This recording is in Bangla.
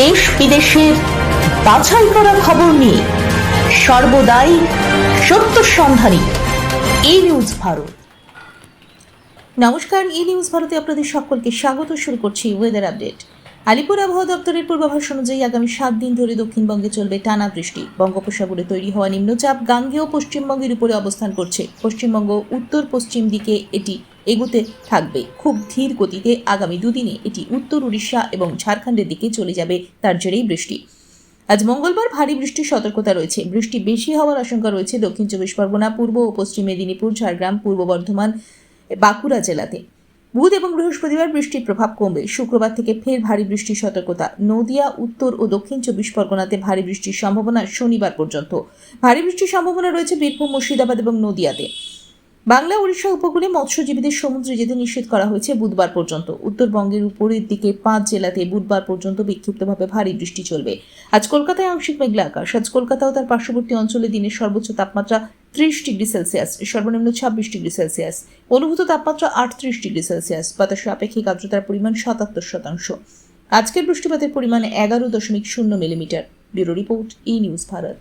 দেশ বিদেশের বাছাই করা খবর নিয়ে সর্বদাই সত্য সন্ধানী এই নিউজ ভারত। নমস্কার ই নিউজ ভারতে আপনাদের সকলকে স্বাগত। শুরু করছি ওয়েদার আপডেট আলিপুর আবহাওয়া দপ্তরের পূর্বাভাস অনুযায়ী আগামী সাত দিন ধরে দক্ষিণবঙ্গে চলবে টানা বৃষ্টি। বঙ্গোপসাগরে তৈরি হওয়া নিম্নচাপ গাঙ্গেয় পশ্চিমবঙ্গের উপরে অবস্থান করছে। পশ্চিমবঙ্গ উত্তর পশ্চিম দিকে এটি এগুতে থাকবে। খুব ধীর গতিতে আগামী দুদিনে এটি উত্তর উড়িষ্যা এবং ঝাড়খণ্ডের দিকে চলে যাবে তার জেরেই বৃষ্টি। আজ মঙ্গলবার ভারী বৃষ্টির সতর্কতা রয়েছে। বৃষ্টি বেশি হওয়ার আশঙ্কা রয়েছে দক্ষিণ চব্বিশ পরগনা, পূর্ব ও পশ্চিম মেদিনীপুর, ঝাড়গ্রাম, পূর্ব বর্ধমান, বাঁকুড়া জেলাতে। বুধ এবং বৃহস্পতিবার বৃষ্টির প্রভাব কমবে। শুক্রবার থেকে ফের ভারী বৃষ্টির সতর্কতা। নদিয়া, উত্তর ও দক্ষিণ চব্বিশ পরগনাতে ভারী বৃষ্টির সম্ভাবনা শনিবার পর্যন্ত। ভারী বৃষ্টির সম্ভাবনা রয়েছে বীরভূম, মুর্শিদাবাদ এবং নদিয়াতে। বাংলা, উড়িষ্যা উপকূলে মৎস্যজীবীদের সমুদ্রে যেতে নিষেধ করা হয়েছে বুধবার পর্যন্ত। উত্তরবঙ্গের উপরের দিকে পাঁচ জেলাতে বুধবার পর্যন্ত বিক্ষিপ্তভাবে ভারী বৃষ্টি চলবে। আজ কলকাতায় আংশিক মেঘলা আকাশ আজ কলকাতা ও তার পার্শ্ববর্তী অঞ্চলে দিনের সর্বোচ্চ তাপমাত্রা ত্রিশ ডিগ্রি সেলসিয়াস, সর্বনিম্ন ছাব্বিশ ডিগ্রি সেলসিয়াস। অনুভূত তাপমাত্রা আটত্রিশ ডিগ্রি সেলসিয়াস। বাতাসের আপেক্ষিক আর্দ্রতার পরিমাণ সাতাত্তর শতাংশ। আজকের বৃষ্টিপাতের পরিমাণ এগারো দশমিক শূন্য millimetre. Bureau report, E news Bharat.